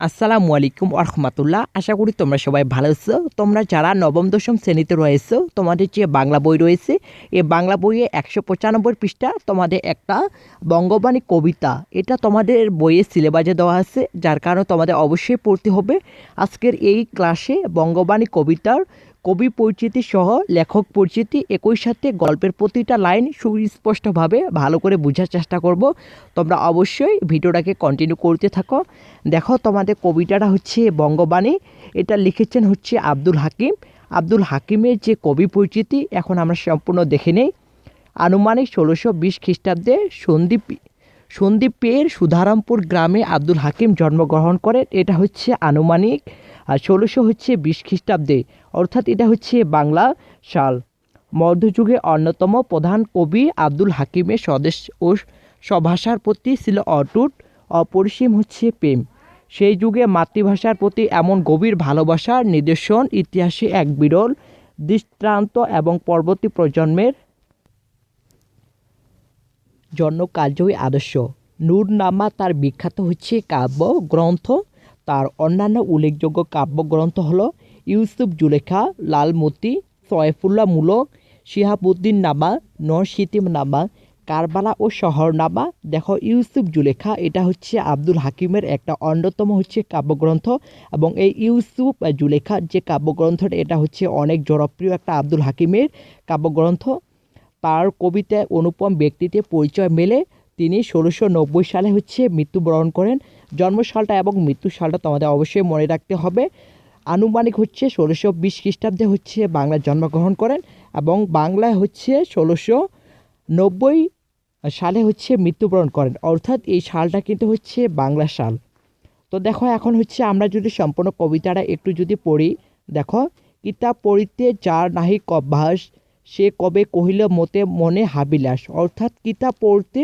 আসসালামু আলাইকুম আরহামাতুল্লাহ আশা করি তোমরা সবাই ভালো আছো। তোমরা যারা নবম, দশম শ্রেণীতে রয়েছো, তোমাদের যে বাংলা বই রয়েছে, এই বাংলা বইয়ে একশো পঁচানব্বই পৃষ্ঠা তোমাদের একটা বঙ্গবাণী কবিতা। এটা তোমাদের বইয়ের সিলেবাসে দেওয়া আছে, যার কারণে তোমাদের অবশ্যই পড়তে হবে। আজকের এই ক্লাসে বঙ্গবাণী কবিতার কবি পরিচিতি সহ লেখক পরিচিতি একই সাথে গল্পের প্রতিটা লাইন সুস্পষ্টভাবে ভালো করে বোঝার চেষ্টা করব। তোমরা অবশ্যই ভিডিওটাকে কন্টিনিউ করতে থাকো। দেখো তোমাদের কবিতাটা হচ্ছে বঙ্গবাণী। এটা লিখেছেন হচ্ছে আব্দুল হাকিম। আব্দুল হাকিমের যে কবি পরিচিতি এখন আমরা সম্পূর্ণ দেখে নেই। আনুমানিক ষোলোশো বিশ খ্রিস্টাব্দে সন্দীপ সন্দীপের সুধারামপুর গ্রামে আব্দুল হাকিম জন্মগ্রহণ করেন। এটা হচ্ছে আনুমানিক আর ষোলোশো হচ্ছে বিশ খ্রিস্টাব্দে, অর্থাৎ এটা হচ্ছে বাংলা সাল। মধ্যযুগে অন্যতম প্রধান কবি আব্দুল হাকিমের স্বদেশ ও স্বভাষার প্রতি ছিল অটুট, অপরিসীম হচ্ছে প্রেম। সেই যুগে মাতৃভাষার প্রতি এমন গভীর ভালোবাসার নিদর্শন, ইতিহাসে এক বিরল, দৃষ্টান্ত এবং পরবর্তী প্রজন্মের জন্য কার্যই আদর্শ। নূরনামা তার বিখ্যাত হচ্ছে কাব্য গ্রন্থ তার অন্যান্য উল্লেখযোগ্য কাব্যগ্রন্থ হল ইউসুফ জুলেখা, লালমতি, সয়ফুল্লাহ মূলক, শিহাবুদ্দিন নামা, নরসিতিম নামা, কারবালা ও শহরনামা দেখো ইউসুফ জুলেখা, এটা হচ্ছে আব্দুল হাকিমের একটা অন্যতম হচ্ছে কাব্যগ্রন্থ এবং এই ইউসুফ জুলেখা যে কাব্যগ্রন্থটা, এটা হচ্ছে অনেক জনপ্রিয় একটা আব্দুল হাকিমের কাব্যগ্রন্থ। তার কবিতায় অনুপম ব্যক্তিতে পরিচয় মেলে। তিনি ষোলোশো সালে হচ্ছে মৃত্যুবরণ করেন। জন্মসালটা এবং মৃত্যু সালটা তোমাদের অবশ্যই মনে রাখতে হবে। আনুমানিক হচ্ছে ষোলোশো বিশ খ্রিস্টাব্দে হচ্ছে বাংলায় জন্মগ্রহণ করেন এবং বাংলায় হচ্ছে ষোলোশো নব্বই সালে হচ্ছে মৃত্যুবরণ করেন। অর্থাৎ এই সালটা কিন্তু হচ্ছে বাংলা সাল। তো দেখো, এখন হচ্ছে আমরা যদি সম্পূর্ণ কবিতাটা একটু যদি পড়ি, দেখো, কিতাব পড়িতে যার নাহিক অভ্যাস সে কবে কহিল মতে মনে হাবিলাস। অর্থাৎ কিতাব পড়তে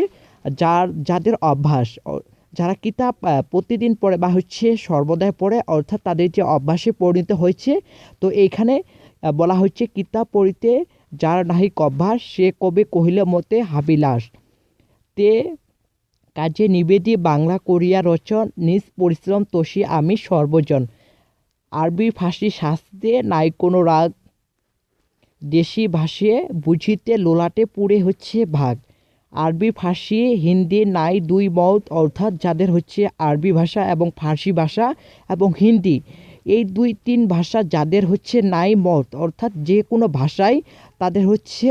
যার, যাদের অভ্যাস যারা কিতাব প্রতিদিন পড়ে বা হচ্ছে সর্বদাই পড়ে, অর্থাৎ তাদের যে অভ্যাসে পরিণত হয়েছে, তো এইখানে বলা হচ্ছে কিতাব পড়িতে যার নাহিক অভ্যাস সে কবে কহিল মতে হাবিলাস। তে কাজে নিবেদি বাংলা করিয়া রচন, নিজ পরিশ্রম তোষি আমি সর্বজন। আরবি ফার্সি শাস্ত্রে নাই কোনো রাগ, দেশি ভাষায় বুঝিতে লোলাটে পুড়ে হচ্ছে ভাগ। আরবি, ফার্সি, হিন্দি, নাই, দুই মত, অর্থাৎ যাদের হচ্ছে আরবি ভাষা এবং ফার্সি ভাষা এবং হিন্দি। এই দুই, তিন ভাষা যাদের হচ্ছে নাই মত, অর্থাৎ যে কোনো ভাষায় তাদের হচ্ছে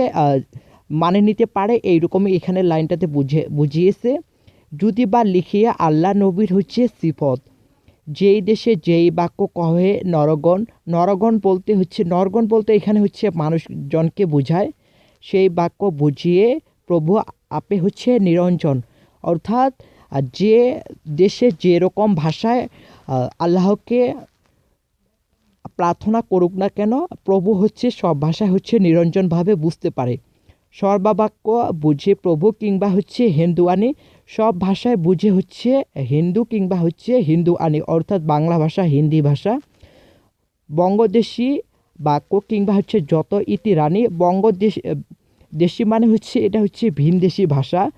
মানে নিতে পারে, এইরকমই এখানে লাইনটাতে বুঝে, বুঝিয়েছে। যদি বা লিখিয়া আল্লাহ নবীর হচ্ছে সিফত, যেই দেশে যেই বাক্য কহে নরগণ নরগণ বলতে হচ্ছে, নরগণ বলতে এখানে হচ্ছে মানুষজনকে বোঝায়। সেই বাক্য বুঝিয়ে প্রভু আপে হচ্ছে নিরঞ্জন। অর্থাৎ যে দেশে যেরকম ভাষায় আল্লাহকে প্রার্থনা করুক না কেন, প্রভু হচ্ছে সব ভাষায় হচ্ছে নিরঞ্জনভাবে বুঝতে পারে। সর্বাবাক্য বুঝে প্রভু কিংবা হচ্ছে হিন্দু আনি সব ভাষায় বুঝে হচ্ছে হিন্দু কিংবা হচ্ছে হিন্দু আনি অর্থাৎ বাংলা ভাষা, হিন্দি ভাষা। বঙ্গদেশি বাক্য কিংবা হচ্ছে যত ইতি রানী, বঙ্গদেশ দেশি মানে হচ্ছে, এটা হচ্ছে ভিনদেশি ভাষা।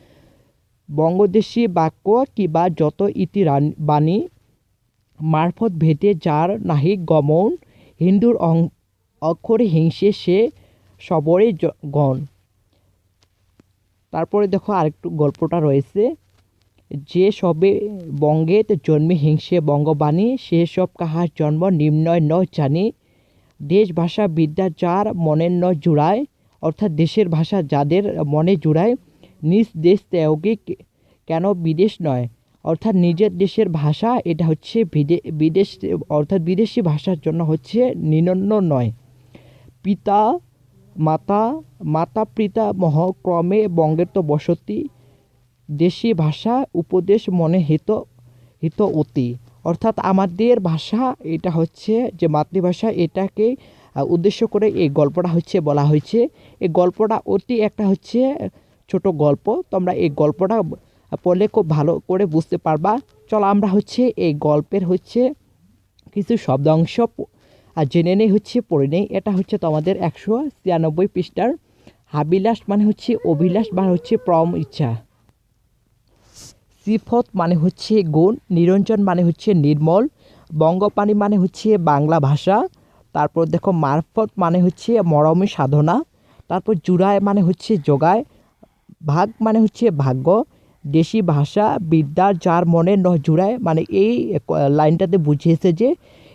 বঙ্গদেশি বাক্য কিবা যত ইতি বাণী মারফত ভেদে যার নাহি গমন হিন্দুর অং- অক্ষরে হিংসে সে সবরে গণ। তারপরে দেখো আরেকটু গল্পটা রয়েছে। যে সবে বঙ্গেত জন্মে হিংসে বঙ্গবাণী, সে সব কাহার জন্ম নিম্নয় ন জানি। দেশ ভাষা বিদ্যা যার মনের ন জুড়ায় অর্থাৎ দেশের ভাষা যাদের মনে জুড়ায়, নিজ দেশ ত্যাগে কেন বিদেশ নয়? অর্থাৎ নিজের দেশের ভাষা এটা হচ্ছে বিদে, বিদেশ, অর্থাৎ বিদেশি ভাষার জন্য হচ্ছে নিনন্ন নয়। পিতা, মাতা মাতা, পিতা, মহ, ক্রমে বঙ্গের তো বসতি, দেশি ভাষা উপদেশ মনে হিত হিত অতি। অর্থাৎ আমাদের ভাষা এটা হচ্ছে যে মাতৃভাষা এটাকে উদ্দেশ্য করে এই গল্পটা হচ্ছে, বলা হয়েছে, এই গল্পটা অতি একটা হচ্ছে ছোট গল্প। তোমরা এই গল্পটা পড়লে খুব ভালো করে বুঝতে পারবা। চলো আমরা হচ্ছে এই গল্পের হচ্ছে কিছু শব্দ অংশ আর জেনে নেই হচ্ছে, পড়ে নেই। এটা হচ্ছে তোমাদের একশো ছিয়ানব্বই পৃষ্ঠার হাবিলাস মানে হচ্ছে অভিলাষ মানে হচ্ছে প্রম ইচ্ছা। সিফত মানে হচ্ছে গুণ, নিরঞ্জন মানে হচ্ছে নির্মল, বঙ্গপাণি মানে হচ্ছে বাংলা ভাষা। তারপর দেখো মারফত মানে হচ্ছে মরমী সাধনা, তারপর জুড়ায় মানে হচ্ছে যোগায় ভাগ মানে হচ্ছে ভাগ্য, দেশি ভাষা, বিদ্যা যার মনে ন জুড়ায় মানে এই লাইনটাতে বুঝিয়েছে যে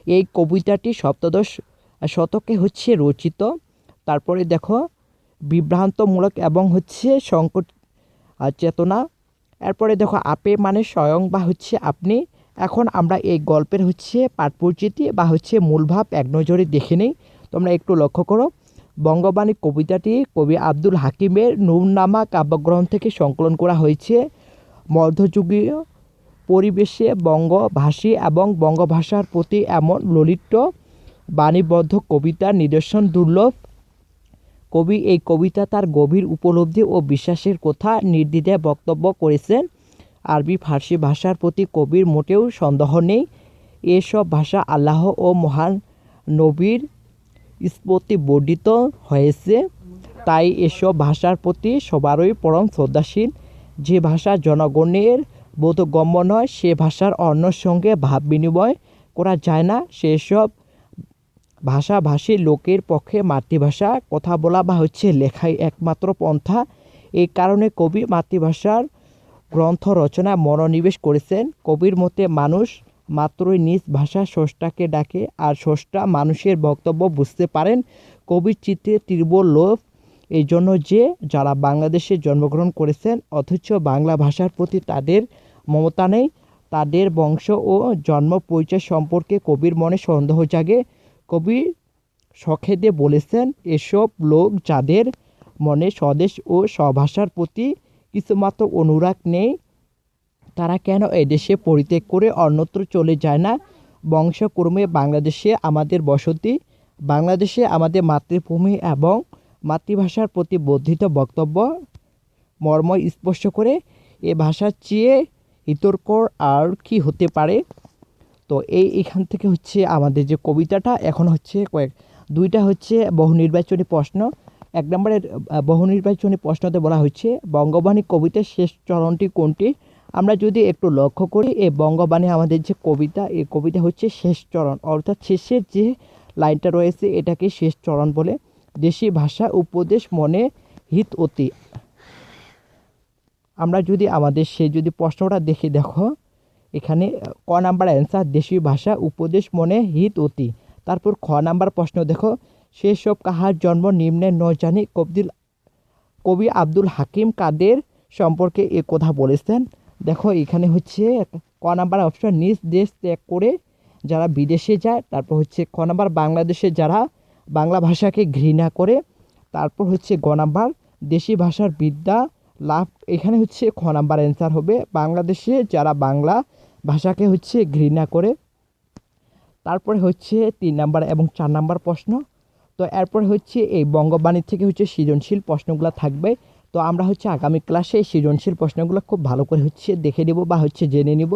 এই কবিতাটি সপ্তদশ শতকে হচ্ছে রচিত, তারপরে দেখো বিভ্রান্তমূলক এবং হচ্ছে সংকট চেতনা, এরপরে দেখো আপে মানে স্বয়ং বা হচ্ছে আপনি এখন আমরা এই গল্পের হচ্ছে পাঠ পরিচিতি বা হচ্ছে মূলভাব এক নজরে দেখে নিই। তোমরা একটু লক্ষ্য করো, বঙ্গবাণী কবিতাটি কবি আব্দুল হাকিমের নুরনামা কাব্যগ্রন্থ থেকে সংকলন করা হয়েছে। মধ্যযুগীয় পরিবেশে বঙ্গভাষী এবং বঙ্গভাষার প্রতি এমন ললিত বাণীবদ্ধ কবিতার নিদর্শন দুর্লভ। কবি এই কবিতা তার গভীর উপলব্ধি ও বিশ্বাসের কথা নির্দ্বিধায় বক্তব্য করেছেন। আরবি, ফার্সি ভাষার প্রতি কবির মোটেও সন্দেহ নেই। এসব ভাষা আল্লাহ ও মহান নবীর স্ফূর্তি বর্ধিত হয়েছে। তাই এসব ভাষার প্রতি সবারই পরম শ্রদ্ধাশীল। যে ভাষা জনগণের বোধগম্য নয়, সে ভাষার অন্যর সঙ্গে ভাব বিনিময় করা যায় না। সেসব ভাষাভাষী লোকের পক্ষে মাতৃভাষা কথা বলা বা হচ্ছে লেখাই একমাত্র পন্থা। এই কারণে কবি মাতৃভাষার গ্রন্থ রচনায় মনোনিবেশ করেছেন। কবির মতে মানুষ মাত্রই নিজ ভাষা স্রষ্টাকে ডাকে আর স্রষ্টা মানুষের বক্তব্য বুঝতে পারেন। কবির চিত্রে তীব্র লোভ, এই জন্য যে যারা বাংলাদেশে জন্মগ্রহণ করেছেন, অথচ বাংলা ভাষার প্রতি তাদের মমতা নেই, তাদের বংশ ও জন্ম পরিচয় সম্পর্কে কবির মনে সন্দেহ জাগে। কবি সখেদে বলেছেন, এসব লোক যাদের মনে স্বদেশ ও স্বভাষার প্রতি কিছুমাত্র অনুরাগ নেই। তারা কেন এদেশে পরিত্যাগ করে অন্যত্র চলে যায় না? বংশক্রমে বাংলাদেশে আমাদের বসতি, বাংলাদেশে আমাদের মাতৃভূমি এবং মাতৃভাষার প্রতি বর্ধিত বক্তব্য। মর্ম স্পর্শ করে এ ভাষার চেয়ে হিতকর আর কি হতে পারে? তো এই এখান থেকে হচ্ছে আমাদের যে কবিতাটা, এখন হচ্ছে কয়েক, দুইটা হচ্ছে বহু নির্বাচনী প্রশ্ন। এক নম্বরের আহ, বহু নির্বাচনী প্রশ্নতে বলা হচ্ছে বঙ্গবাণী কবিতার শেষ চরণটি কোনটি? আমরা যদি একটু লক্ষ্য করি এই বঙ্গবাণী আমাদের যে কবিতা এই কবিতা হচ্ছে শেষ চরণ। অর্থাৎ শেষের যে লাইনটা রয়েছে এটাকে শেষ চরণ বলে। দেশি ভাষা উপদেশ মনে হিত অতি। আমরা যদি আমাদের সে যদি প্রশ্নটা দেখে দেখো এখানে ক নাম্বার অ্যান্সার দেশি ভাষা উপদেশ মনে হিত অতি। তারপর খ নাম্বার প্রশ্ন দেখো সেসব কাহার জন্ম নিম্নে ন জানি কবিল কবি আব্দুল হাকিম কাদের সম্পর্কে এ কথা বলেছেন। দেখো, এখানে হচ্ছে ক নাম্বার অপশন, নিজ দেশ ত্যাগ করে যারা বিদেশে যায়, তারপর হচ্ছে খ নাম্বার বাংলাদেশে যারা বাংলা ভাষাকে ঘৃণা করে, তারপর হচ্ছে গ নাম্বার দেশি ভাষার বিদ্যা লাভ। এখানে হচ্ছে খ নাম্বার অ্যান্সার হবে, বাংলাদেশে যারা বাংলা ভাষাকে হচ্ছে ঘৃণা করে। তারপরে হচ্ছে তিন নাম্বার এবং চার নাম্বার প্রশ্ন তো এরপর হচ্ছে এই বঙ্গবাণী থেকে হচ্ছে সৃজনশীল প্রশ্নগুলো থাকবে। তো আমরা হচ্ছে আগামী ক্লাসে সৃজনশীল প্রশ্নগুলো খুব ভালো করে হচ্ছে দেখে নেব বা হচ্ছে জেনে নেব।